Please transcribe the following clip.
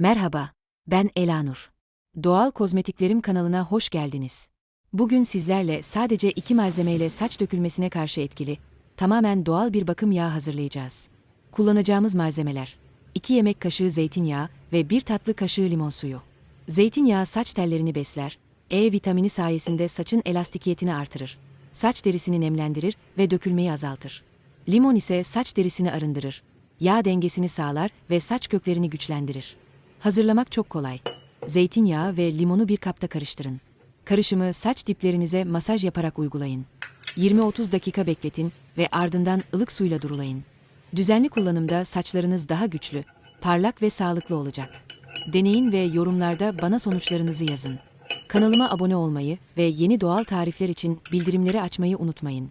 Merhaba, ben Elanur. Doğal Kozmetiklerim kanalına hoş geldiniz. Bugün sizlerle sadece iki malzemeyle saç dökülmesine karşı etkili, tamamen doğal bir bakım yağı hazırlayacağız. Kullanacağımız malzemeler 2 yemek kaşığı zeytinyağı ve 1 tatlı kaşığı limon suyu. Zeytinyağı saç tellerini besler, E vitamini sayesinde saçın elastikiyetini artırır. Saç derisini nemlendirir ve dökülmeyi azaltır. Limon ise saç derisini arındırır. Yağ dengesini sağlar ve saç köklerini güçlendirir. Hazırlamak çok kolay. Zeytinyağı ve limonu bir kapta karıştırın. Karışımı saç diplerinize masaj yaparak uygulayın. 20-30 dakika bekletin ve ardından ılık suyla durulayın. Düzenli kullanımda saçlarınız daha güçlü, parlak ve sağlıklı olacak. Deneyin ve yorumlarda bana sonuçlarınızı yazın. Kanalıma abone olmayı ve yeni doğal tarifler için bildirimleri açmayı unutmayın.